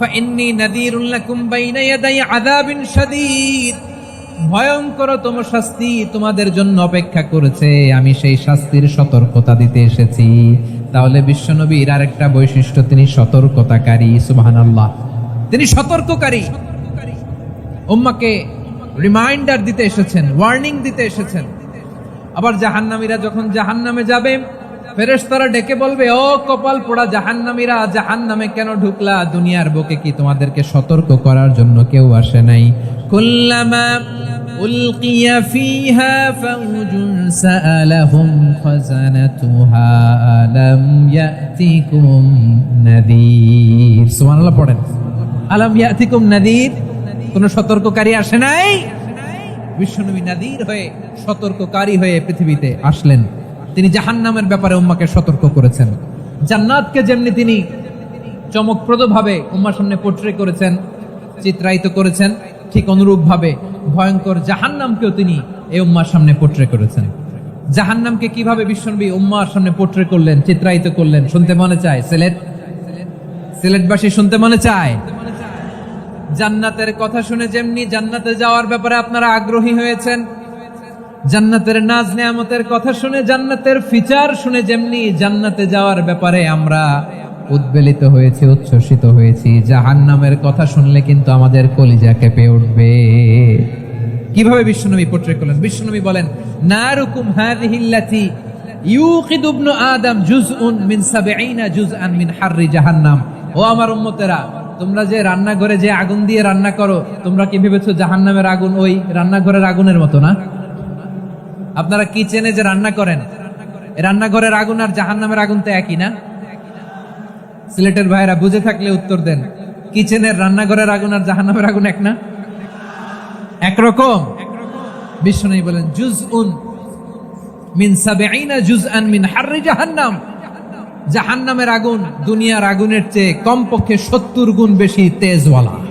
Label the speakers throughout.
Speaker 1: فإني نذير لكم بين يدي عذاب شديد ভয়ঙ্করতম শাস্তি তোমাদের জন্য অপেক্ষা করেছে আমি সেই শাস্তির সতর্কতা দিতে এসেছি তাহলে বিশ্বনবীর আরেকটা বৈশিষ্ট্য তিনি সতর্কতাকারী সুবহানাল্লাহ তিনি সতর্ককারী উম্মাকে রিমাইন্ডার দিতে এসেছেন ওয়ার্নিং দিতে এসেছেন আবার জাহান্নামীরা যখন জাহান্নামে যাবে ফেরেশতারা ডেকে বলবে, ও কপাল পোড়া জাহান্নামীরা, জাহান্নামে কেন ঢুকলা? দুনিয়ার বুকে কি তোমাদেরকে সতর্ক করার জন্য কেউ আসে নাই? উলকিয়া কোন সতর্ককারী আসে নাই? বিশ্বনবী নাদির হয়ে সতর্ককারী হয়ে পৃথিবীতে আসলেন। তিনি জাহান্নামের ব্যাপারে উম্মাকে সতর্ক করেছেন। জান্নাতকে যেমনি তিনি চমকপ্রদ ভাবে উম্মার সামনে পোট্রে করেছেন, চিত্রায়িত করেছেন, ঠিক অনুরূপ ভাবে ভয়ঙ্কর জাহান্নামকেও তিনি এই উম্মার সামনে পোট্রে করেছেন। জাহান্নামকে কীভাবে বিশ্বনবী উম্মার সামনে পোট্রে করলেন, চিত্রায়িত করলেন, শুনতে মনে চায়? সিলেট? সিলেটবাসী শুনতে মনে চায়? জান্নাতের কথা শুনে যেমনি জান্নাতে যাওয়ার ব্যাপারে আপনারা আগ্রহী হয়েছেন জান্নাতের নাজ নেয়ামতের কথা শুনে, জান্নাতের ফিচার শুনে যেমনি জান্নাতে যাওয়ার ব্যাপারে আমরা উদ্বেলিত হয়েছি, উচ্ছ্বসিত হয়েছি, জাহান্নামের কথা শুনলে কিন্তু আমাদের কলিজা কেঁপে উঠবে। কীভাবে বিশ্বনবী পোট্রে করলেন? বিশ্বনবী বলেন, নারুকুম হাযিহিল্লাতি ইউকিদু ইবনু আদম জুজউন মিন সাবঈনা জুজআন মিন হাররি জাহান্নাম। ও আমার উম্মতেরা, তোমরা যে রান্নাঘরে যে আগুন দিয়ে রান্না করো, তোমরা কি ভেবেছো জাহান্নামের আগুন ওই রান্নাঘরের আগুনের মতো না? আপনারা কিচেনে যে রান্না করেন রান্নাঘরের আগুন আর জাহান্নামের আগুন তো একই না? সিলেটের ভাইরা বুঝে থাকলে উত্তর দেন কিচেনের রান্নাঘরের আগুন আর জাহান্নামের আগুন এক না? একরকম। বিষ্ণু বলেন জুজ উন মিন সাবেইনা জুজ আন মিন হার্রি জাহান্নাম। জাহান্নামের আগুন দুনিয়ার আগুনের চেয়ে কমপক্ষে সত্তর গুণ বেশি তেজওয়ালা।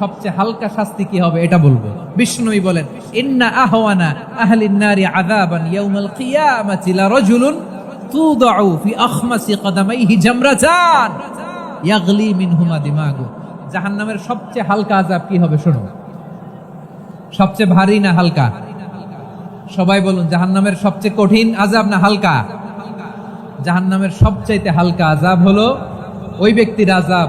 Speaker 1: সবচেয়ে হালকা শাস্তি কি হবে এটা বলব। বিষ্ণুই বলেন, ইন্না আহওয়ানা আহলিন নারি আযাবান ইয়াউমাল কিয়ামাতি লা রাজুলুন তুদাউ ফি আখমাসি কদামাইহি জামরাতান ইয়াগলি মিনহুমা দিমাগু। জাহান্নামের সবচেয়ে হালকা আযাব কি হবে শোনো সবচেয়ে ভারী না হালকা? সবাই বলুন, জাহান্নামের সবচেয়ে কঠিন আযাব না হালকা? জাহান্নামের সবচাইতে হালকা আযাব হলো ওই ব্যক্তির আযাব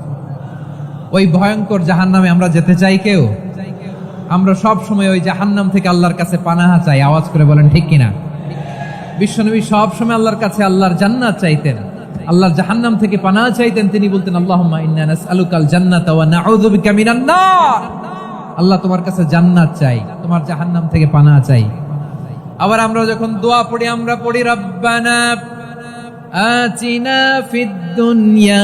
Speaker 1: ওই ভয়ঙ্কর জাহান নামে আমরা যেতে চাই কেউ? আমরা সব সময় ওই জাহান্নাম থেকে আল্লাহর কাছে পানাহা চাই। আওয়াজ করে বলেন, ঠিক কিনা? বিশ্বনবী সব সময় আল্লাহর কাছে আল্লাহর জান্নাত চাইতেন। আল্লাহর জাহান্নাম থেকে পানা চাইতেন। তিনি বলতেন আল্লাহ তোমার কাছে জান্নাত চাই, তোমার জাহান্নাম থেকে পানা চাই। আবার আমরা যখন দোয়া পড়ি, আমরা পড়ি, রব্বানা আতিনা ফিদ দুনিয়া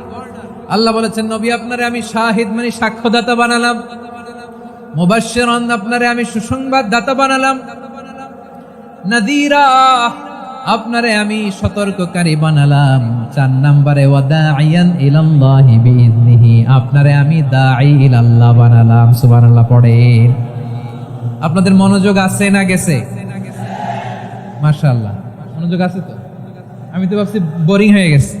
Speaker 1: আল্লাহ বলেছেন, নবী, আপনারে আমি শাহিদ মানে সাক্ষ্যদাতা বানালাম। মুবাশশিরান আপনারে আমি সুসংবাদ দাতা বানালাম। নাদিরা, আপনারে আমি সতর্ককারী বানালাম। চার নম্বরে আপনারে আমি দাঈ ইলাল্লাহ বানালাম। সুবহানাল্লাহ, পড়েন। আপনাদের মনোযোগ আছে না গেছে? মাশাআল্লাহ, মনোযোগ আছে তো? আমি তো ভাবছি বোরিং হয়ে গেছে।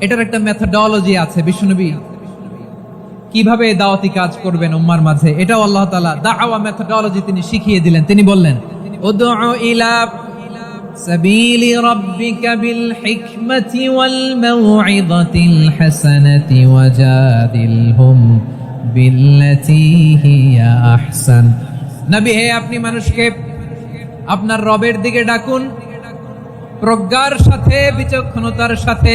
Speaker 1: এটার একটা মেথডোলজি আছে বিশ্বনবী কিভাবে এই দাওয়াতি কাজ করবেন উম্মার মাঝে এটাও আল্লাহ তাআলা দাওয়া মেথডোলজি তিনি শিখিয়ে দিলেন তিনি বললেন উদউ ইলা سبيل ربك بالحكمة والموعظة الحسنة وجادلهم بالتي هي أحسن নবী হে আপনি মানুষকে আপনার রবের দিকে ডাকুন প্রজ্ঞার সাথে বিচক্ষণতার সাথে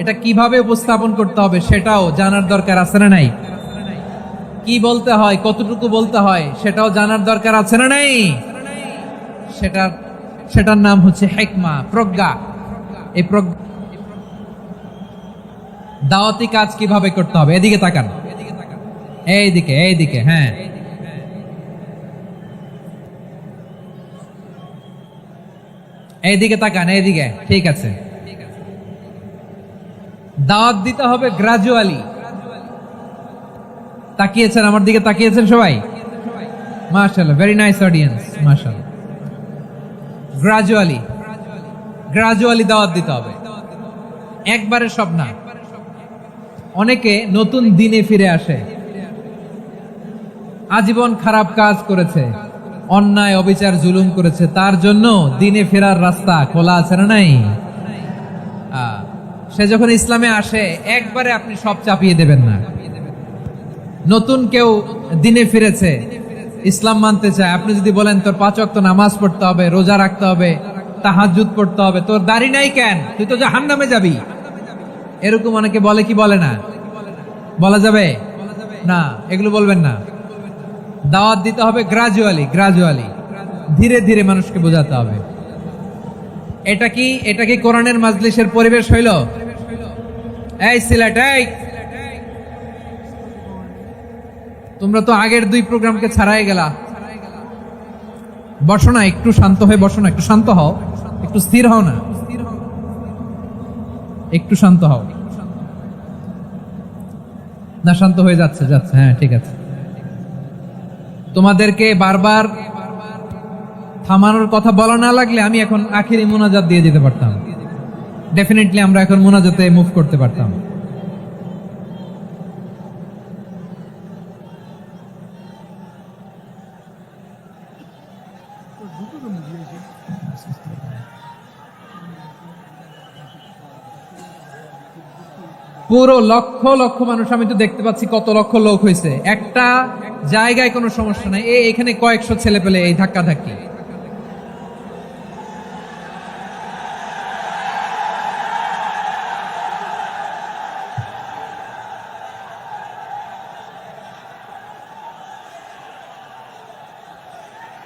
Speaker 1: এটা কীভাবে উপস্থাপন করতে হবে সেটাও জানার দরকার আছে না নাই? কি বলতে হয়, কতটুকু বলতে হয়, সেটাও জানার দরকার আছে না নাই? সেটার সেটার নাম হচ্ছে হেকমা, প্রজ্ঞা। এই প্রজ্ঞা, দাওয়াতি কাজ কীভাবে করতে হবে? এদিকে তাকান। এইদিকে এইদিকে হ্যাঁ। এইদিকে তাকান, এইদিকে, ঠিক আছে। দাওয়াত দিতে হবে গ্রাজুয়ালি তাকিয়েছেন, আমার দিকে তাকিয়েছেন সবাই? মার্শাল্লাহ ভেরি নাইস অডিয়েন্স মার্শাল্লাহ গ্রাজুয়ালি গ্রাজুয়ালি দাওয়াত দিতে হবে। একবারে সব না। অনেকে নতুন দিনে ফিরে আসে। আজীবন খারাপ কাজ করেছে। অন্যায়, অবিচার, জুলুম করেছে। তার জন্য দিনে ফেরার রাস্তা খোলা আছে না নাই? সে যখন ইসলামে আসে, একবারে আপনি সব চাপিয়ে দেবেন না। নতুন কেউ দিনে ফিরেছে, ইসলাম মানতে চায়। আপনি যদি বলেন, তোর পাঁচ ওয়াক্ত নামাজ পড়তে হবে, রোজা রাখতে হবে তাহাজুদ পড়তে হবে, তোর দাড়ি নাই কেন? তুই তো জাহান নামে যাবি। এরকম অনেকে বলে কি বলে না? বলা যাবে? না, এগুলো বলবেন না। দাওয়াত দিতে হবে গ্রাজুয়ালি গ্রাজুয়ালি ধীরে ধীরে মানুষকে বোঝাতে হবে। এটা কি এটা কি কোরআনের মাজলিসের পরিবেশ হইল? এই সিলেট, এই। তোমরা তো আগের দুই প্রোগ্রামকে ছাড়াই গেলা। বসো না, একটু শান্ত হয়ে বসো না, একটু শান্ত হও। একটু স্থির হও না। একটু শান্ত হও। না, শান্ত হয়ে যাচ্ছে যাচ্ছে হ্যাঁ ঠিক আছে। তোমাদেরকে বারবার থামানোর কথা বলা না লাগলে আমি এখন আখেরি মোনাজাত দিয়ে যেতে পারতাম। ডেফিনেটলি আমরা এখন মোনাজাতে মুভ করতে পারতাম। পুরো লক্ষ লক্ষ মানুষ, আমি তো দেখতে পাচ্ছি কত লক্ষ লোক হয়েছে। একটা জায়গায় কোনো সমস্যা নাই। এখানে কয়েকশো ছেলে পেলে এই ধাক্কা ধাক্কি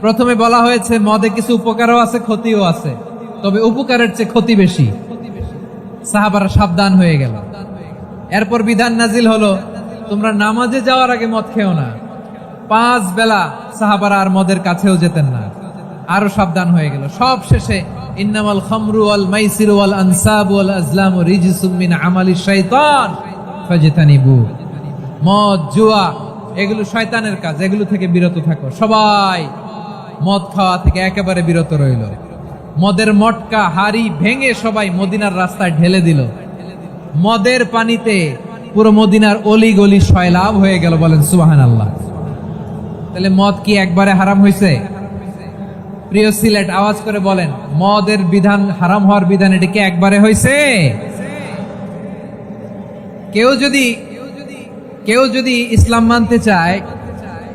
Speaker 1: প্রথমে বলা হয়েছে, মদে কিছু উপকারও আছে, ক্ষতিও আছে। তবে উপকারের চেয়ে ক্ষতি বেশি। সাহাবারা সাবধান হয়ে গেল। এরপর বিধান নাজিল হলো, তোমরা নামাজে যাওয়ার আগে মদ খেও না। পাঁচ বেলা সাহাবারা আর মদের কাছেও যেতেন না। আরও সাবধান হয়ে গেল। সব শেষে, ইন্নামাল খামরু ওয়াল মাইসিরু আনসাবু ওয়াল আজলামু রিজসুম মিন আমালি শাইতান ফাজতানিবু। মদ, জুয়া, এগুলো শয়তানের কাজ। এগুলো থেকে বিরত থাকো। সবাই মদ খাওয়া থেকে একেবারে বিরত রইল। মদের মটকা হাড়ি ভেঙে সবাই মদিনার রাস্তায় ঢেলে দিল। মদের পানিতে পুরো মদিনার অলি গলি সয়লাভ হয়ে গেল বলেন সুবাহান আল্লাহ তাহলে মদ কি একবারে হারাম হয়েছে প্রিয় সিলেট, আওয়াজ করে বলেন, মদের বিধান হারাম হওয়ার বিধান এটা কি একবারে হয়েছে কেউ যদি কেউ যদি ইসলাম মানতে চায়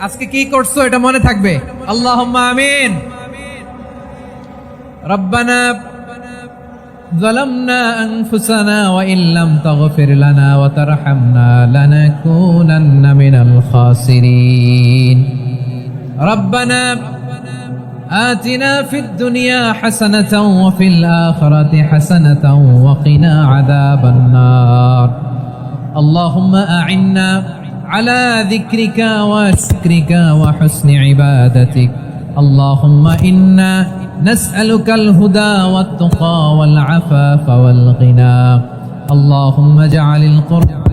Speaker 1: আজকে কি করছো এটা মনে থাকবে আল্লাহ আমিন রব্বানা ظلمنا أنفسنا وإن لم تغفر لنا وترحمنا لنكونن من الخاسرين ربنا آتنا في الدنيا حسنة وفي الآخرة حسنة وقنا عذاب النار اللهم أعنا على ذكرك وشكرك وحسن عبادتك. اللهم إنا نسألك الهدى والتقى والعفاف والغنى. اللهم اجعل القرآن